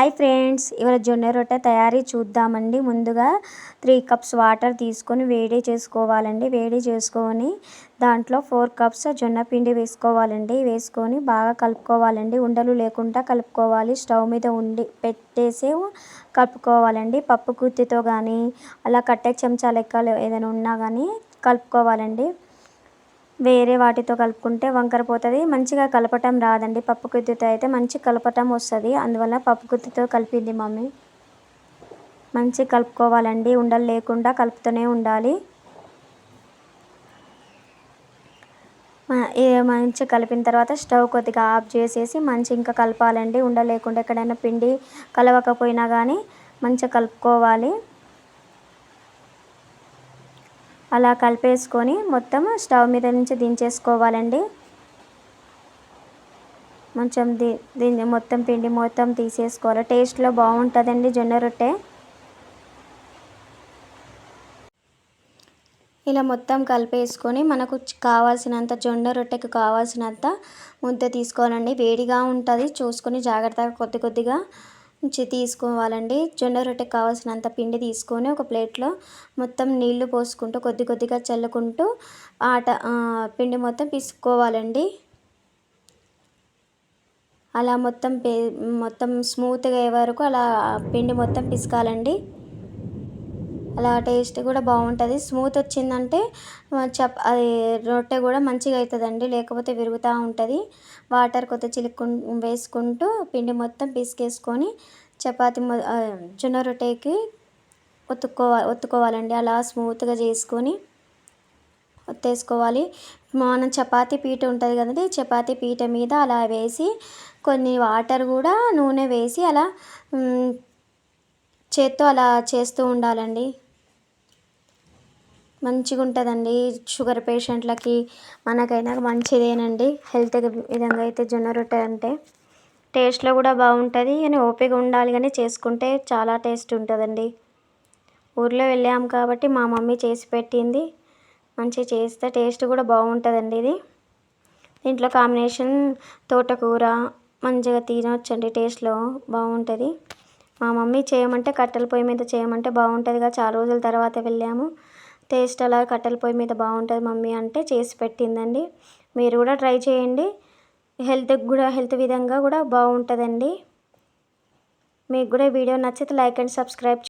Hi friends ఇవాళ జొన్న రొట్టె తయారీ చూద్దామండి. ముందుగా త్రీ కప్స్ వాటర్ తీసుకొని వేడి చేసుకోవాలండి. వేడి చేసుకొని దాంట్లో ఫోర్ కప్స్ జొన్న పిండి వేసుకోవాలండి. వేసుకొని బాగా కలుపుకోవాలండి. ఉండలు లేకుండా కలుపుకోవాలి. స్టవ్ మీద ఉండి పెట్టేసి కలుపుకోవాలండి. పప్పు గుత్తితో కానీ అలా కట్టే చెంచా లెక్కలు ఏదైనా ఉన్నా కానీ కలుపుకోవాలండి. వేరే వాటితో కలుపుకుంటే వంకర పోతుంది. మంచిగా కలపటం రాదండి. పప్పు గుత్తితో అయితే మంచి కలపటం వస్తుంది. అందువల్ల పప్పు గుత్తితో కలిపింది మమ్మీ. మంచి కలుపుకోవాలండి. ఉండలు లేకుండా కలుపుతూనే ఉండాలి. మంచి కలిపిన తర్వాత స్టవ్ కొద్దిగా ఆఫ్ చేసేసి మంచి ఇంకా కలపాలండి. ఉండలేకుండా ఎక్కడైనా పిండి కలవకపోయినా కానీ మంచిగా కలుపుకోవాలి. అలా కలిపేసుకొని మొత్తం స్టవ్ మీద నుంచి దించేసుకోవాలండి. కొంచెం దీ దీన్ని మొత్తం పిండి మొత్తం తీసేసుకోవాలి. టేస్ట్లో బాగుంటుందండి జొన్న రొట్టె. ఇలా మొత్తం కలిపేసుకొని మనకు కావాల్సినంత జొన్న రొట్టెకి కావాల్సినంత ముద్ద తీసుకోవాలండి. వేడిగా ఉంటుంది. చూసుకొని జాగ్రత్తగా కొద్ది కొద్దిగా నుంచి తీసుకోవాలండి. జొన్న రొట్టెకి కావాల్సినంత పిండి తీసుకొని ఒక ప్లేట్లో మొత్తం నీళ్ళు పోసుకుంటూ కొద్ది కొద్దిగా చల్లుకుంటూ ఆట పిండి మొత్తం పిసుకోవాలండి. అలా మొత్తం మొత్తం స్మూత్గా అయ్యే వరకు అలా పిండి మొత్తం పిసకాలండి. అలా టేస్ట్ కూడా బాగుంటుంది. స్మూత్ వచ్చిందంటే చప్ అది రొట్టె కూడా మంచిగా అవుతుందండి లేకపోతే విరుగుతూ ఉంటుంది. వాటర్ కొత్త చిలుక్కు వేసుకుంటూ పిండి మొత్తం పిసికేసుకొని చపాతి జొన్న రొట్టెకి ఒత్తుకోవాలి ఒత్తుకోవాలండి. అలా స్మూత్గా చేసుకొని ఒత్తేసుకోవాలి. మనం చపాతి పీట ఉంటుంది కదండి చపాతీ పీట మీద అలా వేసి కొన్ని వాటర్ కూడా నూనె వేసి అలా చేత్తో అలా చేస్తూ ఉండాలండి. మంచిగా ఉంటుందండి షుగర్ పేషెంట్లకి మనకైనా మంచిదేనండి. హెల్త్ విధంగా అయితే జొన్న రొట్టె అంటే టేస్ట్లో కూడా బాగుంటుంది. కానీ ఓపిక ఉండాలి కానీ చేసుకుంటే చాలా టేస్ట్ ఉంటుందండి. ఊర్లో వెళ్ళాము కాబట్టి మా మమ్మీ చేసి పెట్టింది. మంచిగా చేస్తే టేస్ట్ కూడా బాగుంటుందండి ఇది. దీంట్లో కాంబినేషన్ తోటకూర మంచిగా తినొచ్చండి టేస్ట్లో బాగుంటుంది. మా మమ్మీ చేయమంటే కట్టెల పొయ్యి మీద చేయమంటే బాగుంటుందిగా. చాలా రోజుల తర్వాత వెళ్ళాము. టేస్ట్ అలా కట్టెల పొయ్యి మీద బాగుంటుంది మమ్మీ అంటే చేసి పెట్టిందండి. మీరు కూడా ట్రై చేయండి. హెల్త్కి కూడా హెల్త్ విధంగా కూడా బాగుంటుందండి. మీకు కూడా వీడియో నచ్చితే లైక్ అండ్ సబ్స్క్రైబ్